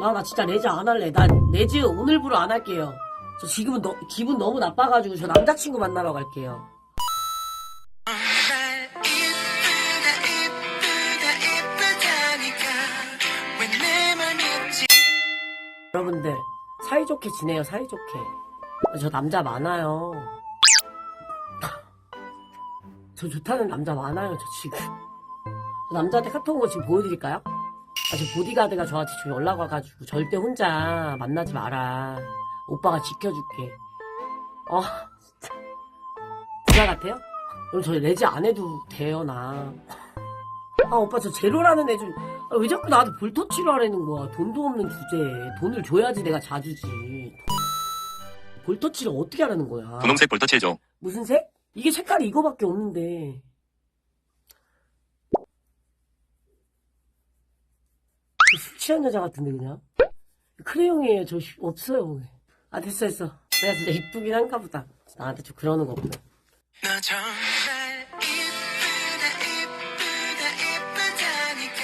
아, 나 진짜 레즈 안 할래. 나 레즈 오늘부로 안 할게요. 저 지금은 너, 기분 너무 나빠가지고 저 남자친구 만나러 갈게요. 여러분들, 사이좋게 지내요, 사이좋게. 저 남자 많아요. 저 좋다는 남자 많아요, 저 지금. 저 남자한테 카톡 온 거 지금 보여드릴까요? 아, 저 보디가드가 저한테 지금 연락 와가지고 절대 혼자 만나지 마라. 오빠가 지켜줄게. 어, 진짜. 부자 같아요? 그럼 저 레지 안 해도 돼요, 나. 아, 오빠 저 제로라는 애 좀, 아, 왜 자꾸 나한테 볼터치를 하라는 거야? 돈도 없는 주제에. 돈을 줘야지 내가 자주지. 볼터치를 어떻게 하라는 거야? 분홍색 볼터치 해줘. 무슨 색? 이게 색깔이 이거밖에 없는데. 저술 취한 여자 같은데, 그냥? 크레용이에요. 저 슈- 없어요. 아, 됐어, 됐어. 내가 진짜 이쁘긴 한가 보다. 나한테 좀 그러는 거구나. 너 정말 이쁘다 이쁘다 이쁘다니까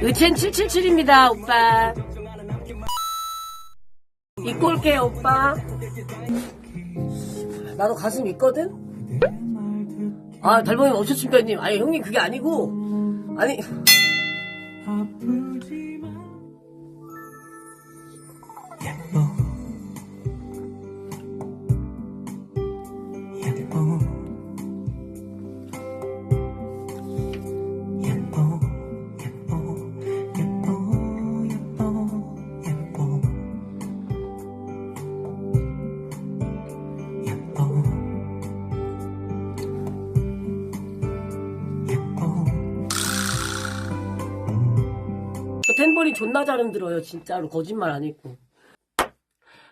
왜 의첸 777입니다, 오빠. 입고 올게요, 오빠. 나도 가슴 있거든? 아 달봉이 오셨습니다님? 아니 형님 그게 아니고. 아니. 아프지만. 저 템버린 존나 잘 흔들어요, 진짜로. 거짓말 아니고.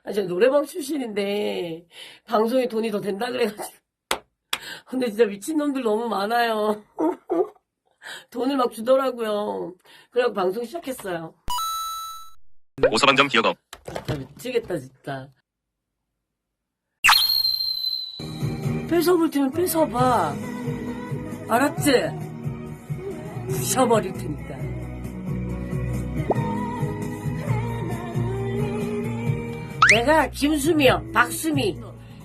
아, 제가 노래방 출신인데, 방송에 돈이 더 된다 그래가지고. 근데 진짜 미친놈들 너무 많아요. 돈을 막 주더라고요. 그래갖고 방송 시작했어요. 오서방점 기억업. 진짜 미치겠다, 진짜. 뺏어볼 테면 뺏어봐. 알았지? 부셔버릴 테니 내가 김수미요, 박수미.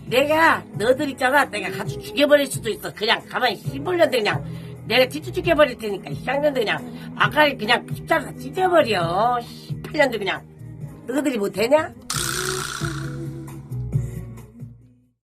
내가 너들 있잖아. 내가 같이 죽여버릴 수도 있어. 그냥 가만히 씹으려는데 그냥 내가 뒤쪽 죽여버릴 테니까 쌍년들 그냥 아까 그냥 십자가 찢어버려. 18년들 그냥 너희들이 뭐 되냐?